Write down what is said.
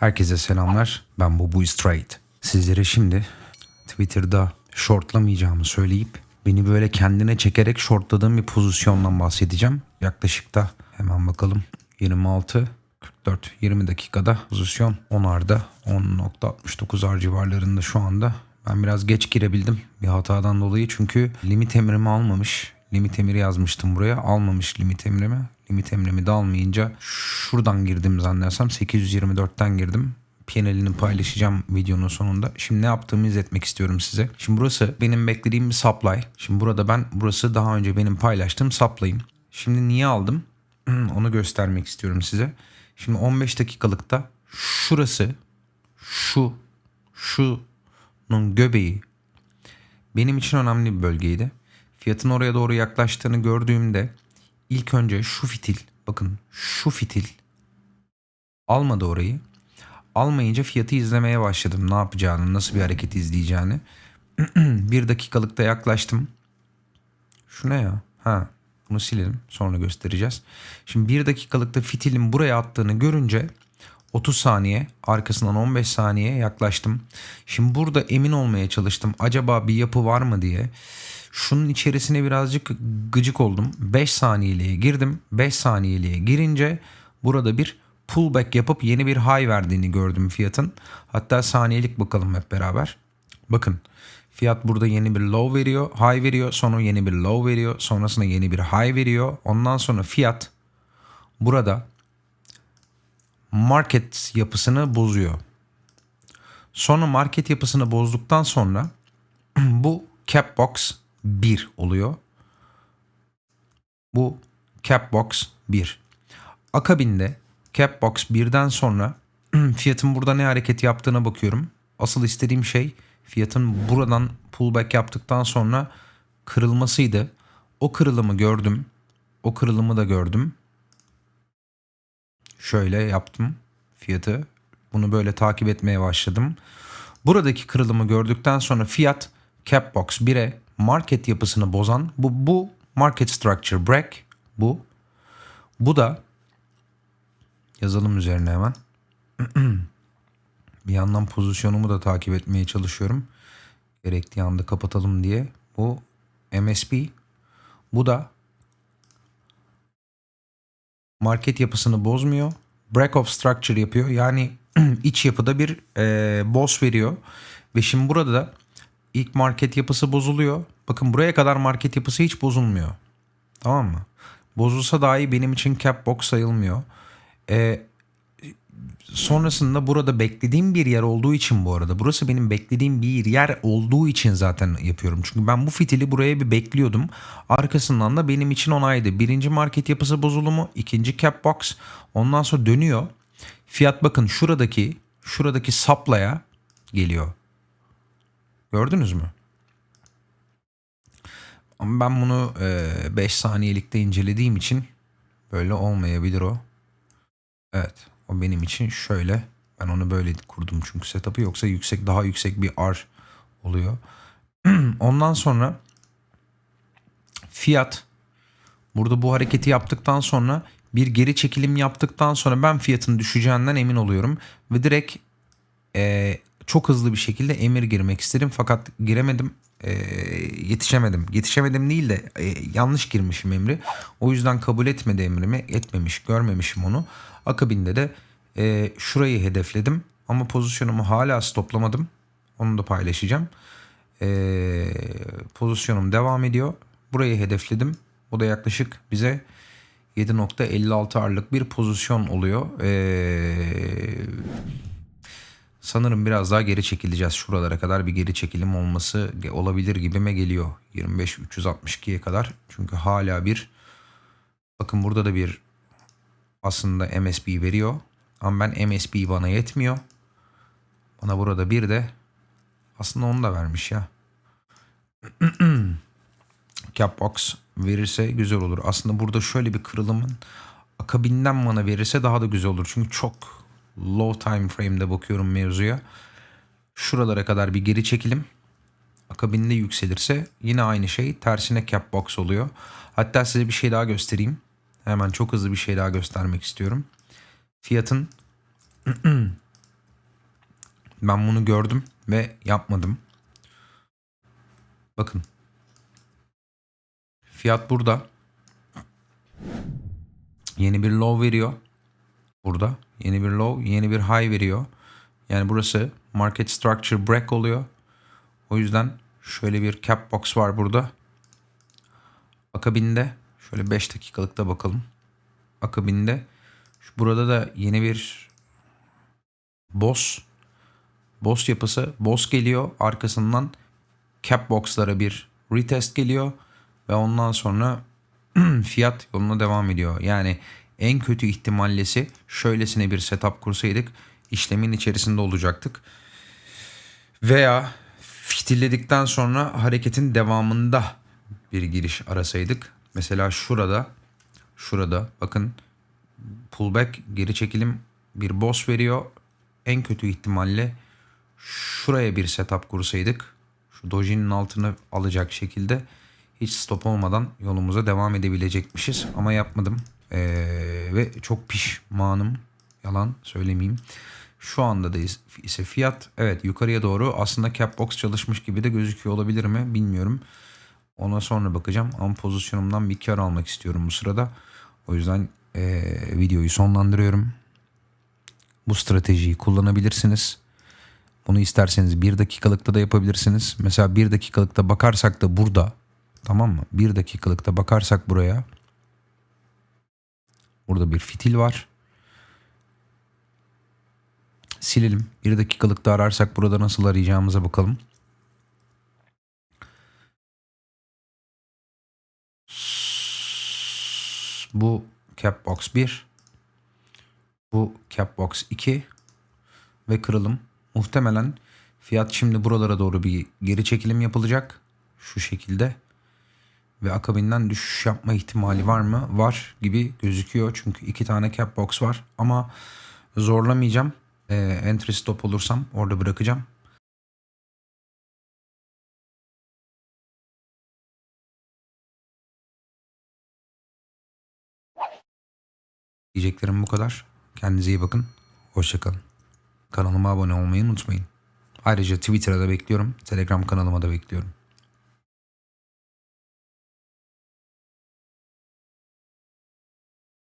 Herkese selamlar. Ben Bubu Trade. Sizlere şimdi Twitter'da shortlamayacağımı söyleyip beni böyle kendine çekerek shortladığım bir pozisyondan bahsedeceğim. Yaklaşık da hemen bakalım 26 44 20 dakikada pozisyon 10'arda 10.69'ar civarlarında şu anda. Ben biraz geç girebildim bir hatadan dolayı çünkü limit emrimi almamış. Limit emri yazmıştım buraya. Almamış limit emrimi. Limit emrimi de almayınca şuradan girdim zannedersem 824'ten girdim. PNL'ini paylaşacağım videonun sonunda. Şimdi ne yaptığımı izletmek istiyorum size. Şimdi burası benim beklediğim bir supply. Şimdi burada ben burası daha önce benim paylaştığım supply'ım. Şimdi niye aldım? Onu göstermek istiyorum size. Şimdi 15 dakikalıkta şurası şu şunun göbeği benim için önemli bir bölgeydi. Fiyatın oraya doğru yaklaştığını gördüğümde ilk önce şu fitil bakın şu fitil almadı orayı. Almayınca fiyatı izlemeye başladım. Ne yapacağını, nasıl bir hareket izleyeceğini. bir dakikalıkta yaklaştım. Şu ne ya? Ha, bunu silelim. Sonra göstereceğiz. Şimdi bir dakikalıkta fitilin buraya attığını görünce 30 saniye arkasından 15 saniye yaklaştım. Şimdi burada emin olmaya çalıştım. Acaba bir yapı var mı diye. Şunun içerisine birazcık gıcık oldum. 5 saniyeliğe girdim. 5 saniyeliğe girince burada bir pullback yapıp yeni bir high verdiğini gördüm fiyatın. Hatta saniyelik bakalım hep beraber. Bakın fiyat burada yeni bir low veriyor, high veriyor, sonra yeni bir low veriyor, sonrasında yeni bir high veriyor. Ondan sonra fiyat burada market yapısını bozuyor. Sonra market yapısını bozduktan sonra bu cap box 1 oluyor. Bu cap box 1. Akabinde cap box 1'den sonra fiyatın burada ne hareket yaptığına bakıyorum. Asıl istediğim şey fiyatın buradan pullback yaptıktan sonra kırılmasıydı. O kırılımı gördüm. O kırılımı da gördüm. Şöyle yaptım fiyatı. Bunu böyle takip etmeye başladım. Buradaki kırılımı gördükten sonra fiyat cap box 1'e market yapısını bozan bu bu market structure break bu. Bu da yazalım üzerine hemen. bir yandan pozisyonumu da takip etmeye çalışıyorum. Gerektiği anda kapatalım diye. Bu MSP. Bu da market yapısını bozmuyor. Break of structure yapıyor. Yani iç yapıda bir e, boss veriyor. Ve şimdi burada da ilk market yapısı bozuluyor. Bakın buraya kadar market yapısı hiç bozulmuyor. Tamam mı? Bozulsa dahi benim için cap box sayılmıyor. E, sonrasında burada beklediğim bir yer olduğu için bu arada burası benim beklediğim bir yer olduğu için zaten yapıyorum. Çünkü ben bu fitili buraya bir bekliyordum. Arkasından da benim için onaydı. Birinci market yapısı bozulumu, ikinci cap box. Ondan sonra dönüyor. Fiyat bakın şuradaki şuradaki saplaya geliyor. Gördünüz mü? Ama ben bunu 5 saniyelikte incelediğim için böyle olmayabilir o. Evet. O benim için şöyle. Ben onu böyle kurdum çünkü setup'ı yoksa yüksek daha yüksek bir R oluyor. Ondan sonra fiyat burada bu hareketi yaptıktan sonra bir geri çekilim yaptıktan sonra ben fiyatın düşeceğinden emin oluyorum ve direkt e, çok hızlı bir şekilde emir girmek istedim fakat giremedim e, yetişemedim. Yetişemedim değil de e, yanlış girmişim emri. O yüzden kabul etmedi emrimi. Etmemiş, görmemişim onu. Akabinde de e, şurayı hedefledim. Ama pozisyonumu hala stoplamadım. Onu da paylaşacağım. E, pozisyonum devam ediyor. Burayı hedefledim. Bu da yaklaşık bize 7.56 ağırlık bir pozisyon oluyor. Eee sanırım biraz daha geri çekileceğiz. Şuralara kadar bir geri çekilim olması olabilir gibime geliyor. 25-362'ye kadar. Çünkü hala bir bakın burada da bir aslında MSB veriyor. Ama ben MSB bana yetmiyor. Bana burada bir de aslında onu da vermiş ya. Cap box verirse güzel olur. Aslında burada şöyle bir kırılımın akabinden bana verirse daha da güzel olur. Çünkü çok low time frame'de bakıyorum mevzuya. Şuralara kadar bir geri çekilim. Akabinde yükselirse yine aynı şey tersine cap box oluyor. Hatta size bir şey daha göstereyim. Hemen çok hızlı bir şey daha göstermek istiyorum. Fiyatın Ben bunu gördüm ve yapmadım. Bakın. Fiyat burada. Yeni bir low veriyor. Burada. Yeni bir low, yeni bir high veriyor. Yani burası market structure break oluyor. O yüzden şöyle bir cap box var burada. Akabinde şöyle 5 dakikalıkta bakalım. Akabinde şu burada da yeni bir boss boss yapısı boss geliyor. Arkasından cap box'lara bir retest geliyor ve ondan sonra fiyat yoluna devam ediyor. Yani en kötü ihtimallesi şöylesine bir setup kursaydık işlemin içerisinde olacaktık. Veya fitilledikten sonra hareketin devamında bir giriş arasaydık. Mesela şurada şurada bakın pullback geri çekilim bir boss veriyor. En kötü ihtimalle şuraya bir setup kursaydık. Şu dojinin altını alacak şekilde hiç stop olmadan yolumuza devam edebilecekmişiz. Ama yapmadım. Ee, ve çok pişmanım. Yalan söylemeyeyim. Şu anda da ise fiyat evet yukarıya doğru aslında cap box çalışmış gibi de gözüküyor olabilir mi bilmiyorum. Ona sonra bakacağım ama pozisyonumdan bir kar almak istiyorum bu sırada. O yüzden eee, videoyu sonlandırıyorum. Bu stratejiyi kullanabilirsiniz. Bunu isterseniz bir dakikalıkta da yapabilirsiniz. Mesela bir dakikalıkta bakarsak da burada tamam mı? Bir dakikalıkta bakarsak buraya burada bir fitil var. Silelim. Bir dakikalıkta ararsak burada nasıl arayacağımıza bakalım. Bu cap box 1. Bu cap box 2 ve kırılım. Muhtemelen fiyat şimdi buralara doğru bir geri çekilim yapılacak. Şu şekilde. Ve akabinden düşüş yapma ihtimali var mı? Var gibi gözüküyor. Çünkü iki tane cap box var. Ama zorlamayacağım. Ee, entry stop olursam orada bırakacağım. Diyeceklerim bu kadar. Kendinize iyi bakın. Hoşçakalın. Kanalıma abone olmayı unutmayın. Ayrıca Twitter'a da bekliyorum. Telegram kanalıma da bekliyorum.